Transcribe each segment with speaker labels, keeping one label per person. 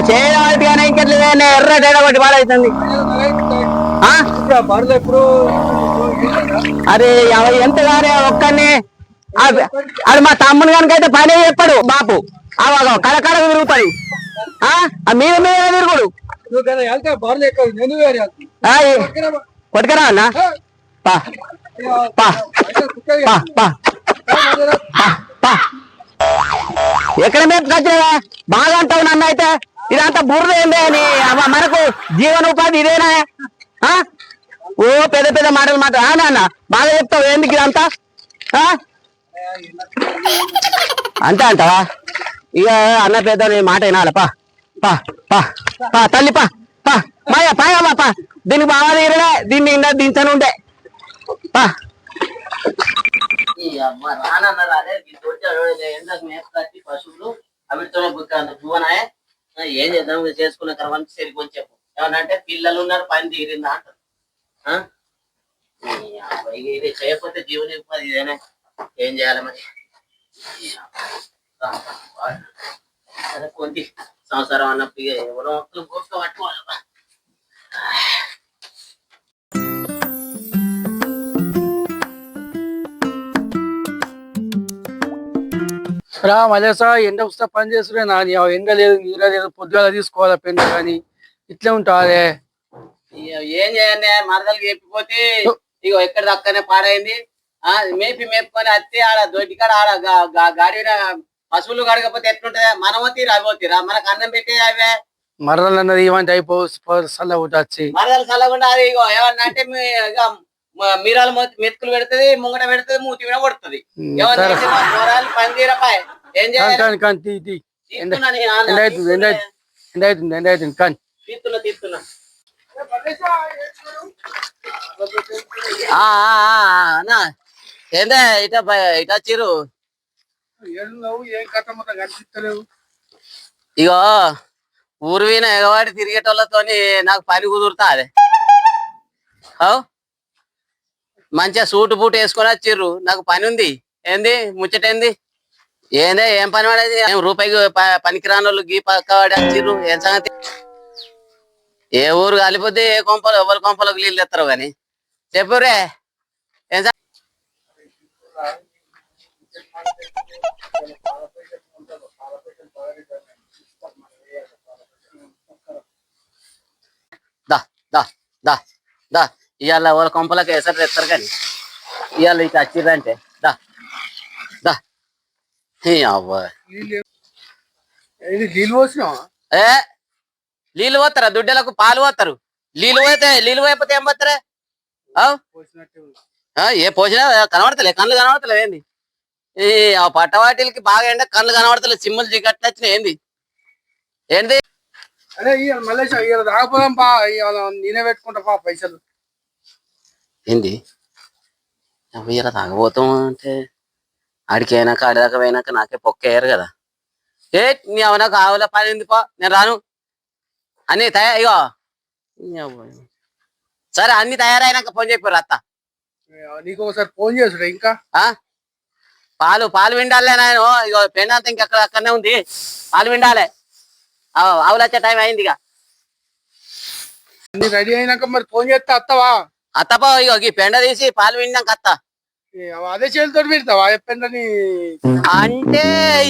Speaker 1: చేయడం కానీ ఎర్ర తేడా కొట్టి పాడవుతుంది
Speaker 2: ఎప్పుడు
Speaker 1: అరే అవ ఎంత కానీ ఒక్కడిని? అది మా తమ్ముని కనుకైతే పని చెప్పాడు బాపు. అవ కడకడ తిరుగుతాడు. ఆ? మీద మీద తిరుగుడు?
Speaker 2: నువ్వు
Speaker 1: అన్న. పా. పా. పా, పా. ఎక్కడ మేపుకొచ్చినవా బాగా అంటావు నన్ను అయితే. ఇదంతా బుర్ర ఏందే అని మనకు జీవనోపాధి ఇదేనా? ఆ? ఓ పెద్ద పెద్ద మాటలు మాట ఆ నాన్న బాగా చెప్తావు. ఎందుకు ఇదంతా? ఆ? అంతే అంటావా? ఇక అన్న పెద్ద మాట వినాలి. పా. పా పా పా తల్లి పా పా. మాయా పాయమ్మా పా. దీనికి బాగా తీరలే. దీన్ని ఇంకా దించను ఉండే పా.
Speaker 3: రానన్నారు అదే ఎండకు మేత కట్టి పశువులు అవిటితోనే బుక్కాను భువనాయే ఏం చేద్దాం చేసుకున్న తర్వాత సరిపోని చెప్పు ఏమన్నా అంటే పిల్లలు ఉన్నారు పని తీరిందా అంటారు ఇది చేయకపోతే జీవన ఉపాధి ఇదేనే ఏం చేయాలి మరి సరే కొంది సంవత్సరం అన్నప్పుడు ఎవరో ఒక్కరు గొప్ప పట్టుకో
Speaker 2: రా మలేసా ఎండ వస్తా పని చేస్తున్నా నాని. ఎండ లేదు నీర లేదు పొద్దుగాల తీసుకోవాలా పెండ కానీ? ఇట్లే
Speaker 3: ఇక ఏం చేయండి మరదలు చెప్పిపోతే ఇగో ఎక్కడ దక్కనే పాడైంది. ఆ మేపి మేపుకొని అత్తే ఆడ దొడ్డికాడ ఆడ గా- గా- గాడిన పశువులు కడగకపోతే ఎట్లుంటది? మనమో తీరు అవో తీరా మనకు అన్నం పెట్టే అవే
Speaker 2: మరదలు అన్నది ఇవంటి అయిపో సల్ల వచ్చి
Speaker 3: మరదలు చల్లకుండా అది ఇగో. ఏమన్నా అంటే మీరాలు మెతుకులు పెడుతుంది ముంగట పెడుతుంది మూతి మీద మా పోరాలు పని తీరపాయ్. ఏం చేయాలి? తీస్తున్నా తీస్తున్నా. ఏందే ఇట ఇట చిరు. ఇగో ఊరు వీణ ఎగవాడి తిరిగేటోళ్ళతోని నాకు పని కుదురుతా అదే అవు? మంచిగా సూటు బూట్ వేసుకొని వచ్చిర్రు. నాకు పని ఉంది. ఏంది? ముచ్చటేంది ఏందే? ఏం పని వాడేది? రూపాయికి పనికిరాని వాళ్ళు గీ పక్క వచ్చిర్రు. ఏం సంగతి? ఏ ఊరు కాలిపోతే ఏ కొంపలు ఎవరి కొంపలకు నీళ్ళు ఎత్తారు గాని. చెప్పురే ఏం దా దా దా దా. ఇవాళ వాళ్ళ కొంపలకి ఎసరు తెస్తారు కానీ ఇవాళ ఇక వచ్చిర్రంటే దా దా. అవ్వ. ఏ? నీళ్ళు పోతారా దుడ్డలకు పాలు పోతారు నీళ్ళు పోతే నీళ్ళు పోయిపోతే ఏం పోతారా ఏ పోసినా కనబడతలే కళ్ళు కనబడతలే ఏంది? ఈ ఆ పట్టవాటిలకి బాగా ఎండ కళ్ళు కనబడతలే సిమ్ములు జిగట్లు వచ్చినాయి ఏంది? ఏంది?
Speaker 2: అరే ఇవాళ తాగపోదాం పా నేనే పెట్టుకుంటా పా పైసలు.
Speaker 3: ఏంది? ఇలా తాగబోతాం అంటే ఆడికి అయినాక ఆడిదాకా పోయినాక నాకే పొక్క వేయరు కదా. ఏ నీ అవ నాకు ఆవుల పని పో? నేను రాను. అన్ని తయారు ఇగో. సరే అన్ని తయారైనాక ఫోన్ చెప్పారు అత్త.
Speaker 2: నీకు ఒకసారి ఫోన్ చేసుడు ఇంకా?
Speaker 3: ఆ? పాలు పాలు విండాలే నాయన ఇగో పెండ అంతా ఇంకెక్కడ అక్కడనే ఉంది. పాలు విండాలే. ఆవు- ఆవులు వచ్చే టైం అయింది ఇక
Speaker 2: అన్ని రెడీ అయినాక మరి ఫోన్ చేస్తే అత్తవా?
Speaker 3: అత్తపో ఇగో ఈ పెండ తీసి పాలు విండాక అత్త
Speaker 2: అదే చేతితో పెడతావా? ఎప్పుడని
Speaker 3: అంటే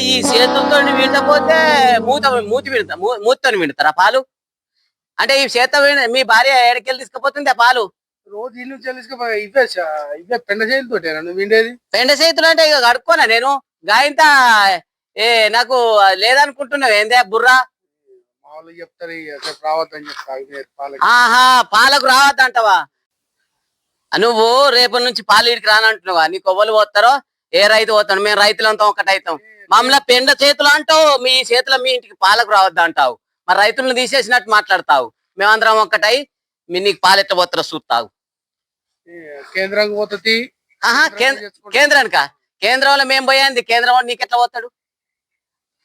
Speaker 3: ఈ చేతులతో విండపోతే మూత మూతి విడతా మూతతో విండుతారా పాలు? అంటే ఈ చేత మీ భార్య ఏడకెళ్ళి తీసుకుపోతుంది ఆ పాలు?
Speaker 2: రోజు ఇల్లు చెల్లిసుకు ఇవే పెండ చేతితోటే నువ్వు విండేది
Speaker 3: పెండ చేతులు అంటే ఇక కడుక్కోనా నేను? గాయంత ఏ నాకు లేదనుకుంటున్నావు ఏందే బుర్రా?
Speaker 2: చెప్తారు పాలకు
Speaker 3: రావద్దంటవా? నువ్వు రేపటి నుంచి పాలు ఇడికి రానంటున్నావా? నీ కొవ్వలు పోతారో? ఏ రైతు పోతాడు? మేము రైతులంతా ఒకటైతాం. మమ్మల్ని పెండ చేతులు అంటావు మీ చేతుల మీ ఇంటికి పాలకు రావద్దు అంటావు. మరి రైతులను తీసేసినట్టు మాట్లాడతావు. మేమందరం ఒక్కటై మీ నీకు పాలు ఎట్ట పోతారో చూస్తావు.
Speaker 2: ఏ, కేంద్రంకి పోతుంది?
Speaker 3: ఆహా కేంద్ర కేంద్రానికా? కేంద్రంలో మేము పోయింది? కేంద్రం నీకెట్లా పోతాడు?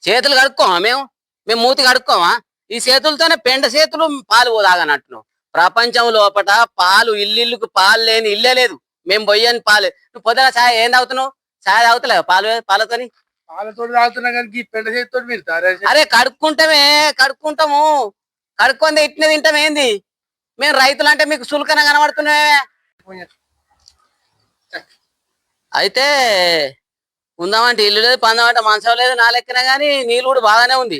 Speaker 3: చేతులు కడుక్కోమా మేము? మేము మూతి కడుక్కోమా? ఈ చేతులతోనే పెండ చేతులు పాలు తాగనట్టున్నావు ప్రపంచం లోపట పాలు ఇల్లుకు పాలు లేని ఇల్లే లేదు. మేము పోయని పాలు. నువ్వు పొద్దున చాయ్ ఏం తాగుతున్నావు? చాయ్ తాగుతలేవు? పాలు పాలతోని?
Speaker 2: పాలతో తాగుతున్నా కానీ పెంట చేతితో మీరు
Speaker 3: అరే కడుక్కుంటామే కడుక్కుంటాము. కడుక్కొని ఇట్నే తింటాం ఏంది? మేము రైతులు అంటే మీకు సులకన కనబడుతున్నామే. అయితే ఉందామంటే ఇల్లు లేదు పందామంటే మంచం లేదు నా లెక్కన గానీ నీళ్ళు కూడా బాగానే ఉంది.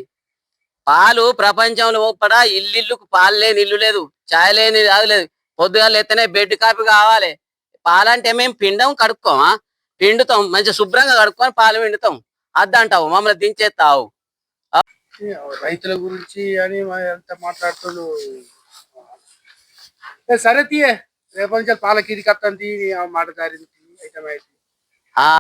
Speaker 3: పాలు ప్రపంచంలో ఒప్పడ ఇల్లు పాలు లేని ఇల్లు లేదు. చాయ్ లేని అది లేదు. పొద్దుగా లేతేనే బెడ్ కాఫీ కావాలి. పాలంటే మేము పిండం కడుక్కోమా? పిండుతాం. మంచి శుభ్రంగా కడుక్కొని పాలు పిండుతాం. అద్దంటావు. మమ్మల్ని దించేస్తావు
Speaker 2: రైతుల గురించి అని ఎంత మాట్లాడుతుండు? సరే తీయే. రేపటి నుంచి పాల కిడి కట్టండి మాట జారింది అయితే.